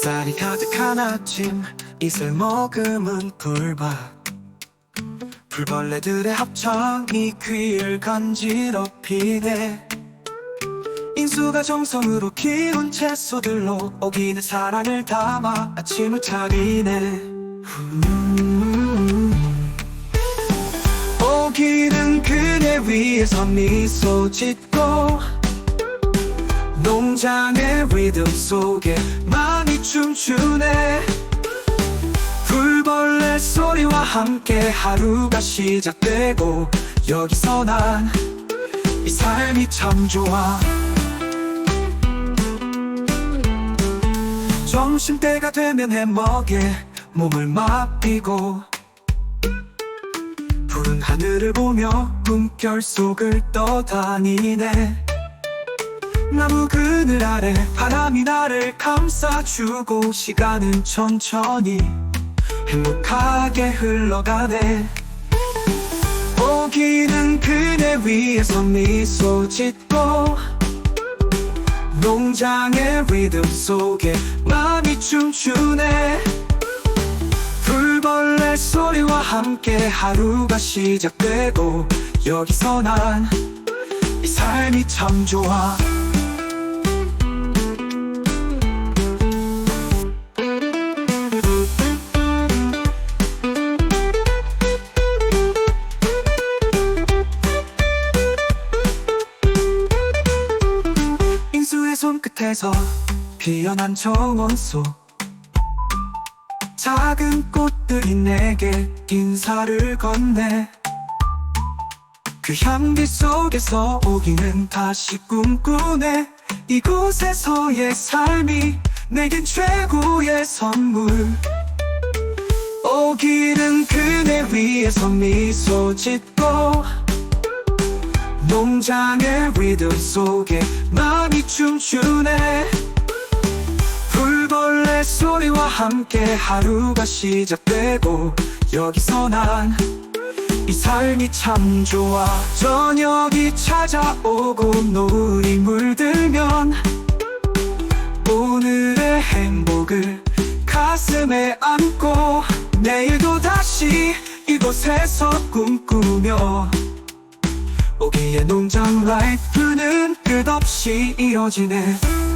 햇살이 가득한 아침 이슬 머금은 풀밭 풀벌레들의 합창이 귀를 간지럽히네 인수가 정성으로 키운 채소들로 오기는 사랑을 담아 아침을 차리네 음. 오기는 그네 위에서 미소 짓고 농장의 리듬 속에 마음이 춤추네. 불벌레 소리와 함께 하루가 시작되고 여기서 난 이 삶이 참 좋아. 점심때가 되면 해먹에 몸을 맡기고 푸른 하늘을 보며 꿈결 속을 떠다니네 나무 그늘 아래 바람이 나를 감싸주고 시간은 천천히 행복하게 흘러가네. 오기는 그네 위에서 미소 짓고 농장의 리듬 속에 마음이 춤추네. 불벌레 소리와 함께 하루가 시작되고 여기서 난 이 삶이 참 좋아 손끝에서 피어난 정원 속 작은 꽃들이 내게 인사를 건네. 그 향기 속에서 오기는 다시 꿈꾸네. 이곳에서의 삶이 내겐 최고의 선물. 오기는 그네 위에서 미소 짓고 농장의 리듬 속에 마음이 춤추네. 불벌레 소리와 함께 하루가 시작되고 여기서 난 이 삶이 참 좋아. 저녁이 찾아오고 노을이 물들면 오늘의 행복을 가슴에 안고 내일도 다시 이곳에서 꿈꾸며 농장 라이프는 끝없이 이어지네